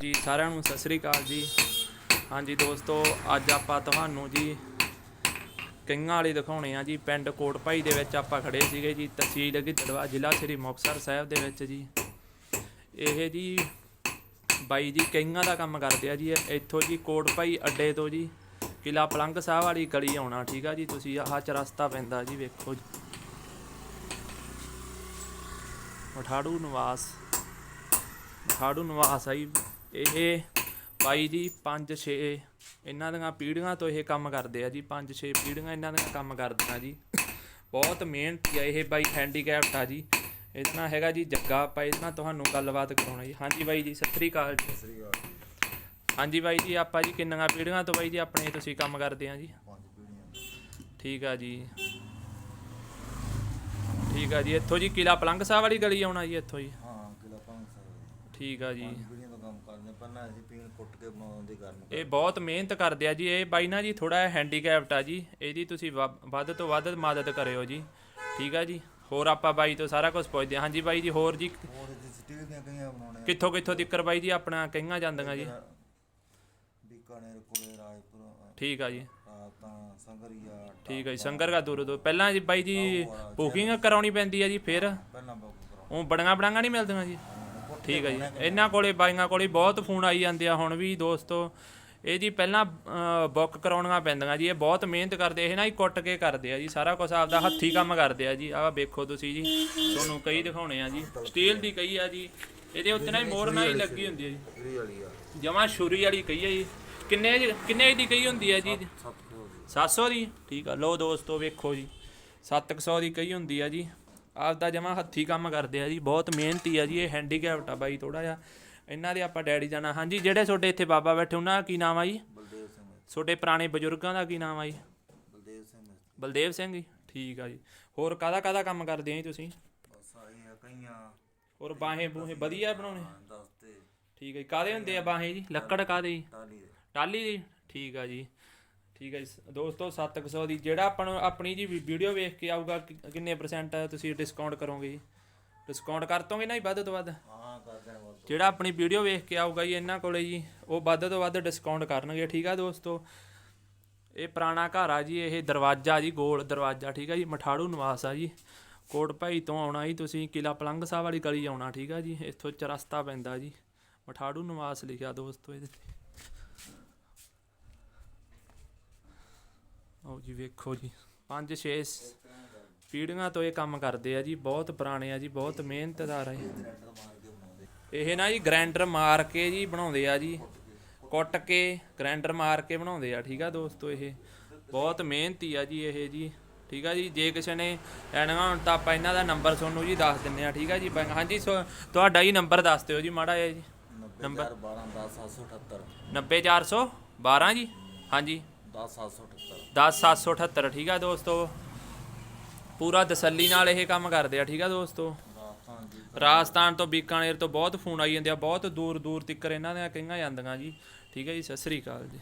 ਜੀ, ਸਾਰਿਆਂ ਨੂੰ ਸਤਿ ਸ੍ਰੀ ਅਕਾਲ ਜੀ। ਹਾਂਜੀ ਦੋਸਤੋ, ਅੱਜ ਆਪਾਂ ਤੁਹਾਨੂੰ ਜੀ ਕਈਆਂ ਵਾਲੇ ਦਿਖਾਉਣੇ ਆ ਜੀ। ਪਿੰਡ ਕੋਟ ਭਾਈ ਦੇ ਵਿੱਚ ਆਪਾਂ ਖੜੇ ਸੀਗੇ ਜੀ, ਤਹਿਸੀਲ ਗਿੱਦੜਵਾ, ਜ਼ਿਲ੍ਹਾ ਸ੍ਰੀ ਮੁਕਤਸਰ ਸਾਹਿਬ ਦੇ ਵਿੱਚ ਜੀ। ਇਹ ਜੀ ਬਾਈ ਜੀ ਕਈਆਂ ਦਾ ਕੰਮ ਕਰਦੇ ਆ ਜੀ। ਇੱਥੋਂ ਜੀ ਕੋਟਭਾਈ ਅੱਡੇ ਤੋਂ ਜੀ ਕਿਲਾ ਪਲੰਗ ਸਾਹਿਬ ਵਾਲੀ ਗਲੀ ਆਉਣਾ, ਠੀਕ ਆ ਜੀ। ਤੁਸੀਂ ਆਹ ਚ ਰਸਤਾ ਪੈਂਦਾ ਜੀ, ਵੇਖੋ ਜੀ। ਮਠਾੜੂ ਨਿਵਾਸ ਮਠਾੜੂ ਨਿਵਾਸ ਆ ਜੀ। ਇਹ ਬਾਈ ਜੀ 5 6 ਇਹਨਾਂ ਦੀਆਂ ਪੀੜ੍ਹੀਆਂ ਤੋਂ ਇਹ ਕੰਮ ਕਰਦੇ ਆ ਜੀ 5 6 ਪੀੜ੍ਹੀਆਂ ਇਹਨਾਂ ਦੀਆਂ ਕੰਮ ਕਰਦੀਆਂ ਜੀ। ਬਹੁਤ ਮਿਹਨਤੀ ਆ ਇਹ ਬਾਈ ਹੈਂਡੀਕੈਪਟ ਆ ਜੀ। ਇਹਦਾ ਨਾਂ ਹੈਗਾ ਜੀ ਜੱਗਾ ਆਪਾਂ ਇਹਦੇ ਨਾਲ ਤੁਹਾਨੂੰ ਗੱਲਬਾਤ ਕਰਾਉਣਾ ਜੀ। ਹਾਂਜੀ ਬਾਈ ਜੀ ਸਤਿ ਸ੍ਰੀ ਅਕਾਲ ਜੀ। ਸ੍ਰੀ ਅਕਾਲ ਹਾਂਜੀ ਬਾਈ ਜੀ ਆਪਾਂ ਜੀ ਕਿੰਨੀਆਂ ਪੀੜ੍ਹੀਆਂ ਤੋਂ ਬਾਈ ਜੀ ਆਪਣੇ ਤੁਸੀਂ ਕੰਮ ਕਰਦੇ ਆ ਜੀ? ਪੰਜ ਠੀਕ ਆ ਜੀ। ਠੀਕ ਆ ਜੀ ਇੱਥੋਂ ਜੀ ਕਿਲਾ ਪਲੰਗ ਸਾਹਿਬ ਵਾਲੀ ਗਲੀ ਆਉਣਾ ਜੀ ਇੱਥੋਂ ਜੀ? ਹਾਂ ਕਿਲਾ ਪੰਜ ਸਾਹਿਬ। ਠੀਕ ਆ ਜੀ। ਪੀੜ੍ਹੀਆਂ ਦਾ ਕੰਮ ਕਰਦੇ ਪਹਿਲਾਂ ਅਸੀਂ ਪੀਣ ਕੁੱਟ ਕੇ ਬਣਾਉਂਦੇ ਕਰਨ ਇਹ ਬਹੁਤ ਮਿਹਨਤ ਕਰਦੇ ਆ ਜੀ ਇਹ ਬਾਈ ਨਾ ਜੀ ਥੋੜਾ ਜਿਹਾ ਹੈਂਡੀਕੈਪਟ ਆ ਜੀ ਇਹਦੀ ਤੁਸੀਂ ਵ- ਵੱਧ ਤੋਂ ਵੱਧ ਮਦਦ ਕਰਿਓ ਜੀ ਠੀਕ ਆ ਜੀ। ਹੋਰ ਆਪਾਂ ਬਾਈ ਤੋਂ ਸਾਰਾ ਕੁਝ ਪੁੱਛਦੇ ਹਾਂ ਹਾਂਜੀ ਬਾਈ ਜੀ ਹੋਰ ਜੀ ਹੋਰ ਇਹਦੇ ਸਟੀਲ ਦੀਆਂ ਕਈਆਂ ਬਣਾਉਣੇ ਆ ਕਿੱਥੋਂ ਕਿੱਥੋਂ ਦਿੱਕਰ ਬਾਈ ਜੀ ਆਪਣਾ ਕਈਆਂ ਜਾਂਦੀਆਂ ਜੀ? ਬੀਕਾਨੇਰ ਕੋਲੇ ਰਾਜਪੁਰ ਠੀਕ ਆ ਜੀ। ਰਾਤਾਂ ਸੰਗਰੀਆ ਠੀਕ ਆ ਜੀ ਸੰਗਰ ਦਾ ਦੂਰ ਤੋਂ ਪਹਿਲਾਂ ਜੀ ਬਾਈ ਜੀ ਬੁਕਿੰਗ ਕਰਾਉਣੀ ਪੈਂਦੀ ਆ ਜੀ ਫਿਰ? ਪਹਿਲਾਂ ਬੁੱਕ ਕਰਾਓ ਉਹ ਬੜੀਆਂ ਬੜਾਂਗਾ ਨਹੀਂ ਮਿਲਦੀਆਂ ਜੀ? ਠੀਕ ਆ ਜੀ। ਇਹਨਾਂ ਕੋਲੇ ਬਾਈਆਂ ਕੋਲੇ ਬਹੁਤ ਫੋਨ ਆਈ ਜਾਂਦੇ ਆ ਹੁਣ ਵੀ ਦੋਸਤੋ। ਇਹ ਜੀ ਪਹਿਲਾਂ ਬੁੱਕ ਕਰਾਉਣੀਆਂ ਪੈਂਦੀਆਂ ਜੀ। ਇਹ ਬਹੁਤ ਮਿਹਨਤ ਕਰਦੇ ਇਹ ਨਾ ਹੀ ਕੁੱਟ ਕੇ ਕਰਦੇ ਆ ਜੀ। ਸਾਰਾ ਕੁਝ ਆਪਦਾ ਹੱਥੀ ਕੰਮ ਕਰਦੇ ਆ ਜੀ। ਆਹ ਵੇਖੋ ਤੁਸੀਂ ਜੀ ਤੁਹਾਨੂੰ ਕਈ ਦਿਖਾਉਣੇ ਆ ਜੀ। ਸਟੀਲ ਦੀ ਕਈ ਆ ਜੀ। ਇਹਦੇ ਉੱਤੇ ਨਾ ਹੀ ਮੋਹਰ ਨਾਲ ਹੀ ਲੱਗੀ ਹੁੰਦੀ ਆ ਜੀ। ਗਰੀ ਵਾਲੀ ਆ ਜਮਾ ਛੁਰੀ ਵਾਲੀ ਕਈ ਆ ਜੀ। ਕਿੰਨੇ ਕਿੰਨੇ ਦੀ ਕਈ ਹੁੰਦੀ ਆ ਜੀ? ਸੱਤ ਕਰੋੜ ਦੀ। 700 ਦੀ? ਠੀਕ ਆ। ਲੋ ਦੋਸਤੋ ਵੇਖੋ ਜੀ। 700 ਦੀ ਕਈ ਹੁੰਦੀ ਆ ਜੀ। ਆਪਦਾ ਜਮਾ ਹੱਥੀ ਕੰਮ ਕਰਦੇ ਆ ਜੀ ਬਹੁਤ ਮਿਹਨਤੀ ਆ ਜੀ ਇਹ ਹੈਂਡੀਕੈਪਟ ਆ ਬਾਈ ਥੋੜਾ ਜਿਹਾ। ਇਹਨਾਂ ਦੇ ਆਪਾਂ ਡੈਡੀ ਜਾਣਾ ਹਾਂਜੀ ਜਿਹੜੇ ਤੁਹਾਡੇ ਇੱਥੇ ਬਾਬਾ ਬੈਠੇ ਉਹਨਾਂ ਦਾ ਕੀ ਨਾਮ ਆ ਜੀ? ਬਲਦੇਵ ਸਿੰਘ। ਤੁਹਾਡੇ ਪੁਰਾਣੇ ਬਜ਼ੁਰਗਾਂ ਦਾ ਕੀ ਨਾਮ ਆ ਜੀ? ਬਲਦੇਵ ਸਿੰਘ। ਬਲਦੇਵ ਸਿੰਘ ਜੀ ਠੀਕ ਆ ਜੀ। ਹੋਰ ਕਾਹਦਾ ਕਾਹਦਾ ਕੰਮ ਕਰਦੇ ਆ ਜੀ ਤੁਸੀਂ? ਬਸ ਆਈ ਆ ਕਈਆਂ। ਹੋਰ ਬਾਹੇ ਬੂਹੇ ਵਧੀਆ ਬਣਾਉਣੇ ਠੀਕ ਜੀ ਕਾਹਦੇ ਹੁੰਦੇ ਆ ਬਾਹੇ ਜੀ? ਲੱਕੜ ਕਾਹਦੇ ਜੀ? ਟਾਲੀ ਦੇ। ਟਾਲੀ ਦੀ ਠੀਕ ਆ ਜੀ। ਠੀਕ ਹੈ ਜੀ। ਦੋਸਤੋ 700 ਦੀ ਜਿਹੜਾ ਆਪਾਂ ਨੂੰ ਆਪਣੀ ਜੀ ਵੀਡੀਓ ਵੇਖ ਕੇ ਆਊਗਾ ਕਿ- ਕਿੰਨੇ ਪਰਸੈਂਟ ਤੁਸੀਂ ਡਿਸਕਾਊਂਟ ਕਰੋਗੇ ਜੀ? ਡਿਸਕਾਊਂਟ ਕਰ ਦੋਗੇ ਨਾ ਜੀ ਵੱਧ ਤੋਂ ਵੱਧ? ਹਾਂ ਕਰਦੇ ਆ ਬਸ ਜਿਹੜਾ ਆਪਣੀ ਵੀਡੀਓ ਵੇਖ ਕੇ ਆਊਗਾ ਜੀ ਇਹਨਾਂ ਕੋਲੇ ਜੀ ਉਹ ਵੱਧ ਤੋਂ ਵੱਧ ਡਿਸਕਾਊਂਟ ਕਰਨਗੇ ਠੀਕ ਆ ਦੋਸਤੋ? ਇਹ ਪੁਰਾਣਾ ਘਰ ਆ ਜੀ ਇਹ ਦਰਵਾਜ਼ਾ ਜੀ ਗੋਲ ਦਰਵਾਜ਼ਾ ਠੀਕ ਆ ਜੀ? ਮਠਾੜੂ ਨਿਵਾਸ ਆ ਜੀ। ਕੋਟ ਭਾਈ ਤੋਂ ਆਉਣਾ ਜੀ ਤੁਸੀਂ ਕਿਲਾ ਪਲੰਗ ਸਾਹਿਬ ਵਾਲੀ ਗਲੀ ਆਉਣਾ ਠੀਕ ਆ ਜੀ? ਇੱਥੋਂ ਚਰਸਤਾ ਪੈਂਦਾ ਜੀ। ਮਠਾੜੂ ਨਿਵਾਸ ਲਿਖਿਆ ਦੋਸਤੋ ਇਹਦੇ ਤੇ। ਆਓ ਜੀ ਵੇਖੋ ਜੀ। 5 6 ਪੀੜ੍ਹੀਆਂ ਤੋਂ ਇਹ ਕੰਮ ਕਰਦੇ ਆ ਜੀ ਬਹੁਤ ਪੁਰਾਣੇ ਆ ਜੀ ਬਹੁਤ ਮਿਹਨਤਦਾਰ ਆ ਗ੍ਰੈਂਡਰ ਬਣਾਉਂਦੇ ਇਹ ਨਾ ਜੀ ਗ੍ਰਾਈਂਡਰ ਮਾਰ ਕੇ ਜੀ ਬਣਾਉਂਦੇ ਆ ਜੀ ਕੁੱਟ ਕੇ ਗ੍ਰਾਈਂਡਰ ਮਾਰ ਕੇ ਬਣਾਉਂਦੇ ਆ ਠੀਕ ਆ ਦੋਸਤੋ ਇਹ। ਬਹੁਤ ਮਿਹਨਤੀ ਆ ਜੀ ਇਹ ਜੀ ਠੀਕ ਆ ਜੀ ਜੇ ਕਿਸੇ ਨੇ ਲੈਣਾ ਹੁਣ ਤਾਂ ਆਪਾਂ ਇਹਨਾਂ ਦਾ ਨੰਬਰ ਤੁਹਾਨੂੰ ਜੀ ਦੱਸ ਦਿੰਨੇ ਆ ਠੀਕ ਆ ਜੀ। ਹਾਂਜੀ ਸੋ ਤੁਹਾਡਾ ਹੀ ਨੰਬਰ ਦੱਸ ਦਿਓ ਜੀ ਮਾੜਾ ਜਿਹਾ ਜੀ। 90 12 10 778 90412 ਜੀ। ਹਾਂਜੀ। 10 778 10778 ਠੀਕ ਆ ਦੋਸਤੋ? ਪੂਰਾ ਤਸੱਲੀ ਨਾਲ ਇਹ ਕੰਮ ਕਰਦੇ ਆ ਠੀਕ ਆ ਦੋਸਤੋ? ਰਾਜਸਥਾਨ ਤੋਂ ਬੀਕਾਨੇਰ ਤੋਂ ਬਹੁਤ ਫੋਨ ਆਈ ਜਾਂਦੇ ਆ ਬਹੁਤ ਦੂਰ ਦੂਰ ਤੱਕ ਇਹਨਾਂ ਦੀਆਂ ਕਈਆਂ ਜਾਂਦੀਆਂ ਜੀ। ਠੀਕ ਹੈ ਜੀ ਸਤਿ ਸ੍ਰੀ ਅਕਾਲ ਜੀ।